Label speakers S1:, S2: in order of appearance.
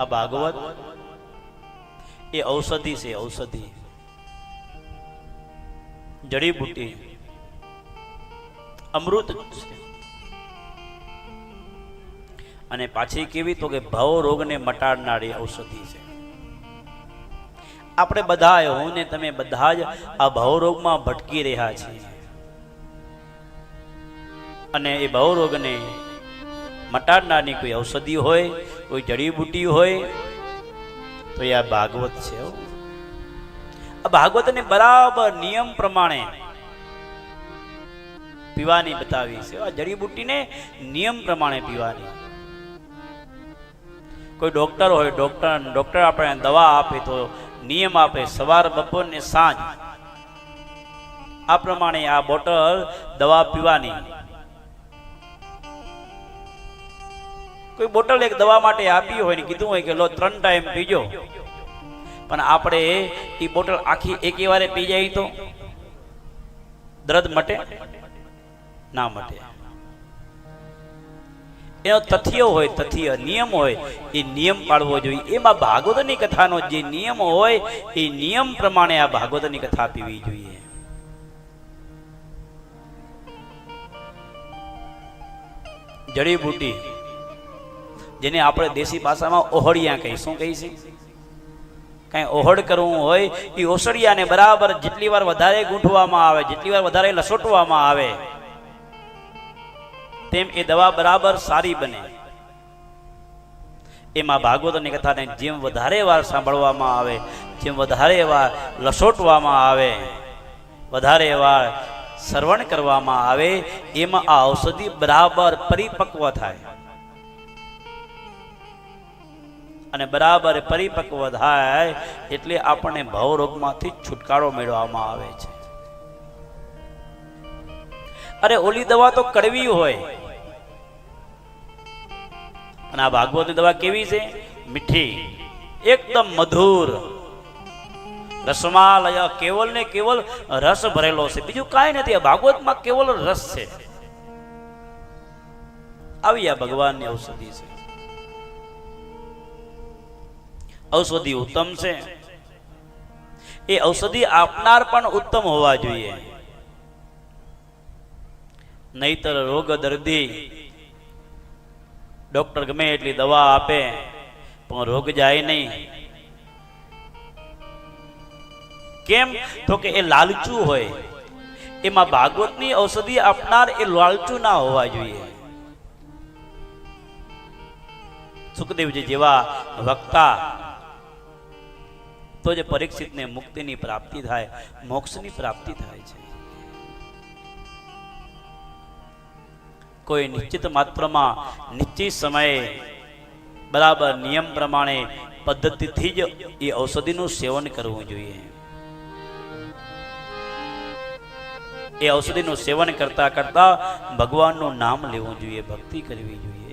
S1: આ ભાગવત એ ઔષધિ છે, ઔષધિ. જડીબુટી અમૃત અને પાછી કેવી તો કે ભવ રોગને મટાડનારી ઔષધિ છે. આપણે બધા હું ને તમે બધા જ આ ભવરોગમાં ભટકી રહ્યા છીએ. અને એ ભવરોગને મટાડનારની કોઈ ઔષધિ હોય કોઈ જડીબુટી હોય, તો એ આ ભાગવત છે. આ ભાગવતને બરાબર નિયમ પ્રમાણે પીવાની બતાવી છે. આ જડીબુટીને નિયમ પ્રમાણે પીવાની. કોઈ ડોક્ટર હોય ડોક્ટર ડોક્ટર આપણે દવા આપે તો નિયમ આપે સવાર, બપોર ને સાંજ. આ પ્રમાણે આ બોટલ દવા પીવાની. કોઈ બોટલ એક દવા માટે આપી હોય ને કીધું હોય કે લો ત્રણ ટાઈમ પીજો. પણ આપણે એ બોટલ આખી એકે વારે પી જાય તો? દર્દ મટે? ના મટે. એનો તથ્ય હોય, તથ્ય, નિયમ હોય એ નિયમ પાળવો જોઈએ. એમાં ભાગવતની કથાનો જે નિયમ હોય એ નિયમ પ્રમાણે આ ભાગવતની કથા પીવી જોઈએ. જડીબુટી જેને આપણે દેશી ભાષામાં ઓહળિયા કહી શું કહી છે કઈ ઓહળ કરવું હોય એ ઓસળિયાને બરાબર જેટલી વાર વધારે ગૂંઠવામાં આવે, જેટલી વાર વધારે લસોટવામાં આવે, તેમ એ દવા બરાબર સારી બને. એમાં ભાગવતની કથાને જેમ વધારે વાર સાંભળવામાં આવે, જેમ વધારે વાર લસોટવામાં આવે, વધારે વાર શ્રવણ કરવામાં આવે, એમાં આ ઔષધિ બરાબર પરિપક્વ થાય. અને બરાબર પરિપક્વ થાય એટલે આપણને ભવરોગમાંથી છુટકારો મેળવવામાં આવે છે. અરે ઓલી દવા તો કડવી હોય. અને આ ભાગવતની દવા કેવી છે? મીઠી, એકદમ મધુર. રસમાલય કેવલ ને કેવલ રસ ભરેલો છે. બીજું કાંઈ નથી, આ ભાગવતમાં કેવલ રસ છે. આવી આ ભગવાનની ઔષધિ છે. ઔષધિ ઉત્તમ છે. એ ઔષધિ આપનાર પણ ઉત્તમ હોવા જોઈએ. નહીતર રોગ દર્દી ડોક્ટર ગમે એટલી દવા આપે, પણ રોગ જાય નહીં. કેમ? તો કે એ લાલચુ હોય. એમાં ભાગવતની ઔષધિ આપનાર એ લાલચુ ના હોવા જોઈએ. સુખદેવજી જેવા વક્તા તો જે પરીક્ષિતને મુક્તિની પ્રાપ્તિ થાય, મોક્ષની પ્રાપ્તિ થાય છે. કોઈ નિશ્ચિત માત્રમાં નિશ્ચિત સમયે બરાબર નિયમ પ્રમાણે પદ્ધતિથી જ એ ઔષધિનું સેવન કરવું જોઈએ. એ ઔષધિનું સેવન કરતા કરતા ભગવાનનું નામ લેવું જોઈએ, ભક્તિ કરવી જોઈએ.